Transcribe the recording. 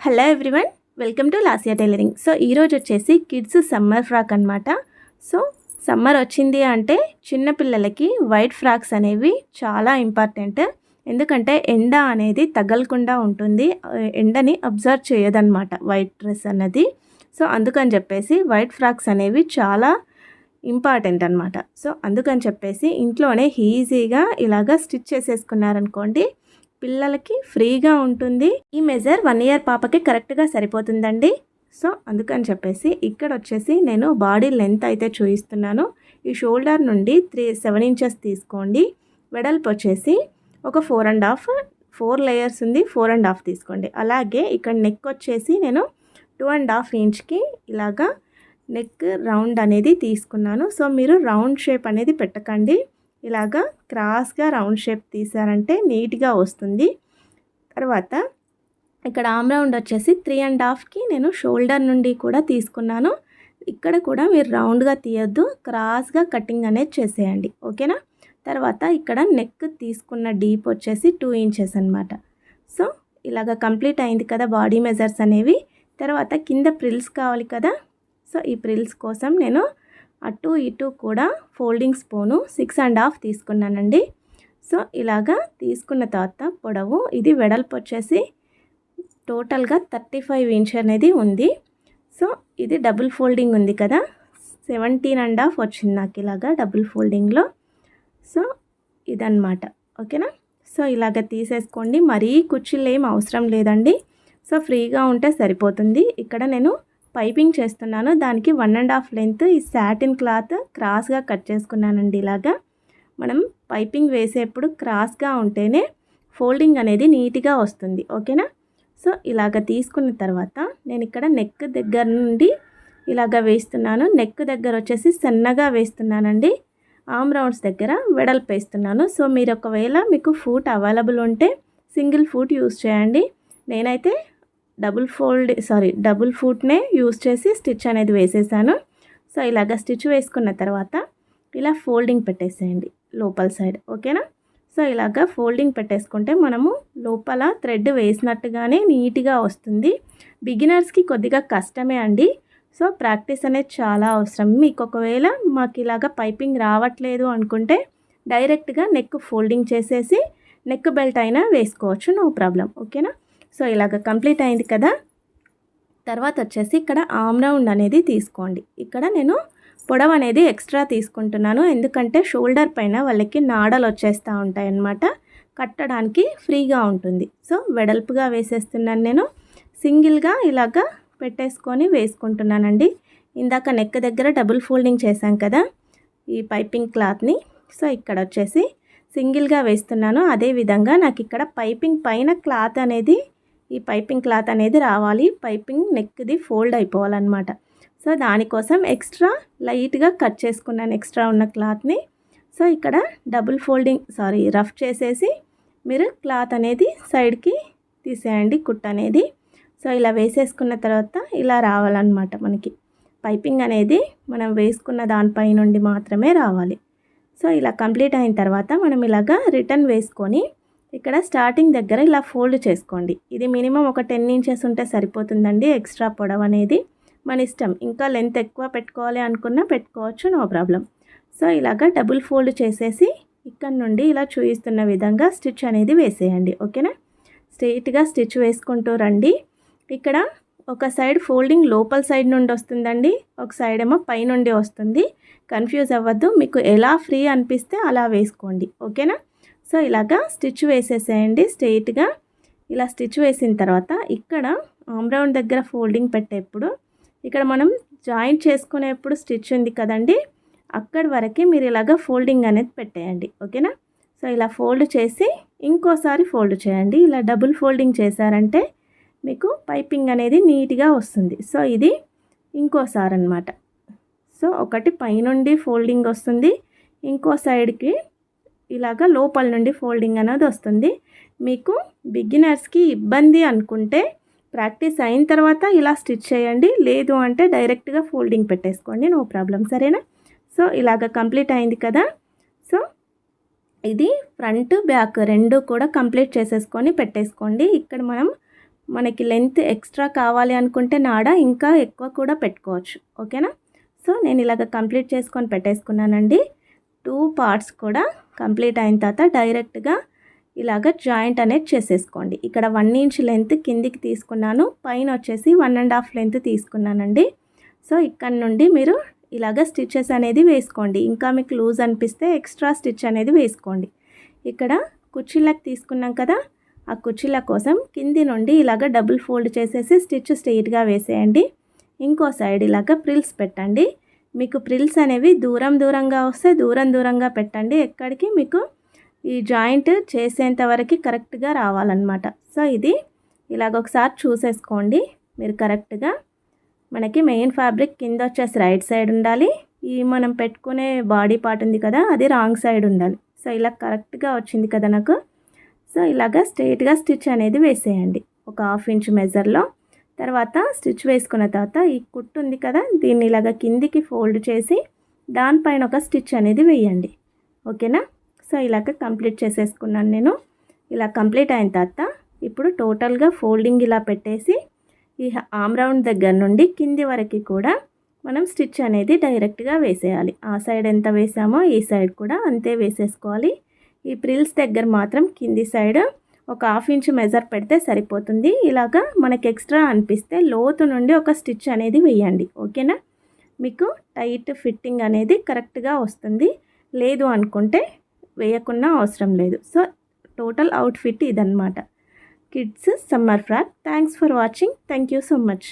Hello everyone welcome to Lasya tailoring so ఈరోజు వచ్చేసి kids summer frock అనమాట so summer వచ్చింది అంటే చిన్నపిల్లలకి వైట్ ఫ్రాక్స్ అనేవి చాలా ఇంపార్టెంట్ ఎందుకంటే ఎండ అనేది తగలకుండా ఉంటుంది. ఎండని అబ్జర్వ్ చేయదన్నమాట వైట్ డ్రెస్ అన్నది. సో అందుకని చెప్పేసి వైట్ ఫ్రాక్స్ అనేవి చాలా ఇంపార్టెంట్ అనమాట సో అందుకని చెప్పేసి ఇంట్లోనే ఈజీగా ఇలాగా స్టిచ్ చేసేసుకున్నారనుకోండి పిల్లలకి ఫ్రీగా ఉంటుంది. ఈ మెజర్ వన్ ఇయర్ పాపకి కరెక్ట్గా సరిపోతుందండి. సో అందుకని చెప్పేసి ఇక్కడ వచ్చేసి నేను బాడీ లెంత్ అయితే చూపిస్తున్నాను ఈ షోల్డర్ నుండి త్రీ సెవెన్ ఇంచెస్ తీసుకోండి. వెడల్పు వచ్చేసి ఒక four and half four layers ఉంది ఫోర్ అండ్ హాఫ్ తీసుకోండి. అలాగే ఇక్కడ నెక్ వచ్చేసి నేను టూ అండ్ హాఫ్ ఇంచ్కి ఇలాగా నెక్ రౌండ్ అనేది తీసుకున్నాను. సో మీరు రౌండ్ షేప్ అనేది పెట్టకండి. ఇలాగా క్రాస్గా రౌండ్ షేప్ తీసారంటే నీట్గా వస్తుంది. తర్వాత ఇక్కడ ఆమ్ రౌండ్ వచ్చేసి త్రీ అండ్ హాఫ్కి నేను షోల్డర్ నుండి కూడా తీసుకున్నాను. ఇక్కడ కూడా మీరు రౌండ్గా తీయొద్దు క్రాస్గా కటింగ్ అనేది చేసేయండి. ఓకేనా? తర్వాత ఇక్కడ నెక్ తీసుకున్న డీప్ వచ్చేసి టూ ఇంచెస్ అనమాట సో ఇలాగ కంప్లీట్ అయింది కదా బాడీ మెజర్స్ అనేవి. తర్వాత కింద ప్రిల్స్ కావాలి కదా. సో ఈ ప్రిల్స్ కోసం నేను అటు ఇటు కూడా folding spoon six and half తీసుకున్నానండి. సో ఇలాగా తీసుకున్న తర్వాత పొడవు ఇది వెడల్పు వచ్చేసి టోటల్గా థర్టీ ఫైవ్ ఇంచ్ అనేది ఉంది. సో ఇది డబుల్ ఫోల్డింగ్ ఉంది కదా. సెవెంటీన్ అండ్ హాఫ్ వచ్చింది నాకు ఇలాగా డబుల్ ఫోల్డింగ్లో. సో ఇదన్నమాట. ఓకేనా? సో ఇలాగ తీసేసుకోండి. మరీ కుర్చీలు ఏం అవసరం లేదండి. సో ఫ్రీగా ఉంటే సరిపోతుంది. ఇక్కడ నేను పైపింగ్ చేస్తున్నాను. దానికి వన్ అండ్ హాఫ్ లెంత్ ఈ సాటిన్ క్లాత్ క్రాస్గా కట్ చేసుకున్నానండి ఇలాగా. మనం పైపింగ్ వేసేప్పుడు క్రాస్గా ఉంటేనే ఫోల్డింగ్ అనేది నీట్గా వస్తుంది. ఓకేనా? సో ఇలాగ తీసుకున్న తర్వాత నేను ఇక్కడ నెక్ దగ్గర నుండి ఇలాగ వేస్తున్నాను. నెక్ దగ్గర వచ్చేసి సన్నగా వేస్తున్నానండి. ఆమ్ రౌండ్స్ దగ్గర వెడల్పు వేస్తున్నాను. సో మీరు ఒకవేళ మీకు ఫూట్ అవైలబుల్ ఉంటే సింగిల్ ఫూట్ యూస్ చేయండి. నేనైతే డబుల్ ఫోల్డ్ సారీ డబుల్ ఫూట్నే యూస్ చేసి స్టిచ్ అనేది వేసేసాను. సో ఇలాగ స్టిచ్ వేసుకున్న తర్వాత ఇలా ఫోల్డింగ్ పెట్టేసేయండి లోపల సైడ్ ఓకేనా? సో ఇలాగ ఫోల్డింగ్ పెట్టేసుకుంటే మనము లోపల థ్రెడ్ వేసినట్టుగానే నీట్గా వస్తుంది. బిగినర్స్కి కొద్దిగా కష్టమే అండి. సో ప్రాక్టీస్ అనేది చాలా అవసరం. మీకు ఒకవేళ మాకు ఇలాగ పైపింగ్ రావట్లేదు అనుకుంటే డైరెక్ట్గా నెక్ ఫోల్డింగ్ చేసేసి నెక్ బెల్ట్ అయినా వేసుకోవచ్చు నో ప్రాబ్లం ఓకేనా? సో ఇలాగ కంప్లీట్ అయింది కదా. తర్వాత వచ్చేసి ఇక్కడ ఆమ్ రౌండ్ అనేది తీసుకోండి. ఇక్కడ నేను పొడవు అనేది ఎక్స్ట్రా తీసుకుంటున్నాను. ఎందుకంటే షోల్డర్ పైన వాళ్ళకి నాడలు వచ్చేస్తూ ఉంటాయి అన్నమాట. కట్టడానికి ఫ్రీగా ఉంటుంది. సో వెడల్పుగా వేసేస్తున్నాను నేను. సింగిల్గా ఇలాగ పెట్టేసుకొని వేసుకుంటున్నానండి. ఇందాక నెక్ దగ్గర డబుల్ ఫోల్డింగ్ చేశాం కదా ఈ పైపింగ్ క్లాత్ని. సో ఇక్కడ వచ్చేసి సింగిల్గా వేస్తున్నాను. అదేవిధంగా నాకు ఇక్కడ పైపింగ్ పైన క్లాత్ అనేది ఈ పైపింగ్ క్లాత్ అనేది రావాలి. పైపింగ్ నెక్ది ఫోల్డ్ అయిపోవాలన్నమాట. సో దానికోసం ఎక్స్ట్రా లైట్గా కట్ చేసుకున్నాను. ఎక్స్ట్రా ఉన్న క్లాత్ని. సో ఇక్కడ డబుల్ ఫోల్డింగ్ సారీ రఫ్ చేసేసి మీరు క్లాత్ అనేది సైడ్కి తీసేయండి. కుట్ అనేది. సో ఇలా వేసేసుకున్న తర్వాత ఇలా రావాలన్నమాట మనకి. పైపింగ్ అనేది మనం వేసుకున్న దానిపై నుండి మాత్రమే రావాలి. సో ఇలా కంప్లీట్ అయిన తర్వాత మనం ఇలాగా రిటర్న్ వేసుకొని ఇక్కడ స్టార్టింగ్ దగ్గర ఇలా ఫోల్డ్ చేసుకోండి. ఇది మినిమం ఒక టెన్ ఇంచెస్ ఉంటే సరిపోతుందండి. ఎక్స్ట్రా పొడవు అనేది మన ఇష్టం. ఇంకా లెంత్ ఎక్కువ పెట్టుకోవాలి అనుకున్నా పెట్టుకోవచ్చు నో ప్రాబ్లం సో ఇలాగా డబుల్ ఫోల్డ్ చేసేసి ఇక్కడ నుండి ఇలా చూపిస్తున్న విధంగా స్టిచ్ అనేది వేసేయండి. ఓకేనా స్ట్రెయిట్గా స్టిచ్ వేసుకుంటూ రండి. ఇక్కడ ఒక సైడ్ ఫోల్డింగ్ లోపల సైడ్ నుండి వస్తుందండి. ఒక సైడ్ ఏమో పై నుండి వస్తుంది. కన్ఫ్యూజ్ అవ్వద్దు. మీకు ఎలా ఫ్రీ అనిపిస్తే అలా వేసుకోండి. ఓకేనా సో ఇలాగా స్టిచ్ వేసేసేయండి స్ట్రెయిట్గా. ఇలా స్టిచ్ వేసిన తర్వాత ఇక్కడ ఆమ్రౌండ్ దగ్గర ఫోల్డింగ్ పెట్టేప్పుడు ఇక్కడ మనం జాయింట్ చేసుకునేప్పుడు స్టిచ్ ఉంది కదండి అక్కడి వరకు మీరు ఇలాగ ఫోల్డింగ్ అనేది పెట్టేయండి ఓకేనా? సో ఇలా ఫోల్డ్ చేసి ఇంకోసారి ఫోల్డ్ చేయండి. ఇలా డబుల్ ఫోల్డింగ్ చేశారంటే మీకు పైపింగ్ అనేది నీట్గా వస్తుంది. సో ఇది ఇంకోసారి అనమాట సో ఒకటి పైనుండి ఫోల్డింగ్ వస్తుంది ఇంకో సైడ్కి ఇలాగ లోపల నుండి ఫోల్డింగ్ అనేది వస్తుంది. మీకు బిగినర్స్కి ఇబ్బంది అనుకుంటే ప్రాక్టీస్ అయిన తర్వాత ఇలా స్టిచ్ చేయండి. లేదు అంటే డైరెక్ట్గా ఫోల్డింగ్ పెట్టేసుకోండి. నో ప్రాబ్లం సరేనా? సో ఇలాగ కంప్లీట్ అయింది కదా? సో ఇది ఫ్రంట్ బ్యాక్ రెండు కూడా కంప్లీట్ చేసేసుకొని పెట్టేసుకోండి. ఇక్కడ మనం మనకి లెంత్ ఎక్స్ట్రా కావాలి అనుకుంటే నాడ ఇంకా ఎక్కువ కూడా పెట్టుకోవచ్చు. ఓకేనా? సో నేను ఇలాగ కంప్లీట్ చేసుకొని పెట్టేసుకున్నానండి. టూ పార్ట్స్ కూడా కంప్లీట్ అయిన తర్వాత డైరెక్ట్గా ఇలాగ జాయింట్ అనేది చేసేసుకోండి. ఇక్కడ వన్ ఇంచ్ లెంత్ కిందికి తీసుకున్నాను. పైన వచ్చేసి వన్ అండ్ హాఫ్ లెంత్ తీసుకున్నానండి. సో ఇక్కడ నుండి మీరు ఇలాగ స్టిచ్చెస్ అనేది వేసుకోండి. ఇంకా మీకు లూజ్ అనిపిస్తే ఎక్స్ట్రా స్టిచ్ అనేది వేసుకోండి. ఇక్కడ కుర్చీలకు తీసుకున్నాం కదా ఆ కుర్చీల కోసం కింది నుండి ఇలాగ డబుల్ ఫోల్డ్ చేసేసి స్టిచ్ స్ట్రెయిట్గా వేసేయండి. ఇంకో సైడ్ ఇలాగ ప్రిల్స్ పెట్టండి. మీకు ప్రిల్స్ అనేవి దూరం దూరంగా వస్తే దూరం దూరంగా పెట్టండి. ఎక్కడికి మీకు ఈ జాయింట్ చేసేంత వరకు కరెక్ట్గా రావాలన్నమాట. సో ఇది ఇలాగ ఒకసారి చూసేసుకోండి. మీరు కరెక్ట్గా మనకి మెయిన్ ఫ్యాబ్రిక్ కింద వచ్చేసి రైట్ సైడ్ ఉండాలి. ఈ మనం పెట్టుకునే బాడీ పార్ట్ ఉంది కదా అది రాంగ్ సైడ్ ఉండాలి. సో ఇలా కరెక్ట్గా వచ్చింది కదా నాకు. సో ఇలాగ స్ట్రైట్గా స్టిచ్ అనేది వేసేయండి. ఒక హాఫ్ ఇంచ్ మెజర్లో. తర్వాత స్టిచ్ వేసుకున్న తర్వాత ఈ కుట్టు ఉంది కదా దీన్ని ఇలాగ కిందికి ఫోల్డ్ చేసి దానిపైన ఒక స్టిచ్ అనేది వేయండి. ఓకేనా? సో ఇలాగ కంప్లీట్ చేసేసుకున్నాను నేను. ఇలా కంప్లీట్ అయిన తర్వాత ఇప్పుడు టోటల్గా ఫోల్డింగ్ ఇలా పెట్టేసి ఈ ఆమ్ రౌండ్ దగ్గర నుండి కింది వరకు కూడా మనం స్టిచ్ అనేది డైరెక్ట్గా వేసేయాలి. ఆ సైడ్ ఎంత వేసామో ఈ సైడ్ కూడా అంతే వేసేసుకోవాలి. ఈ ప్రిల్స్ దగ్గర మాత్రం కింది సైడ్ ఒక హాఫ్ ఇంచ్ మెజర్ పెడితే సరిపోతుంది. ఇలాగా మనకి ఎక్స్ట్రా అనిపిస్తే లోతు నుండి ఒక స్టిచ్ అనేది వేయండి. ఓకేనా? మీకు టైట్ ఫిట్టింగ్ అనేది కరెక్ట్గా వస్తుంది. లేదు అనుకుంటే వేయకుండా అవసరం లేదు. సో టోటల్ అవుట్ఫిట్ ఇదన్నమాట. Kids summer frock. Thanks for watching. Thank you so much.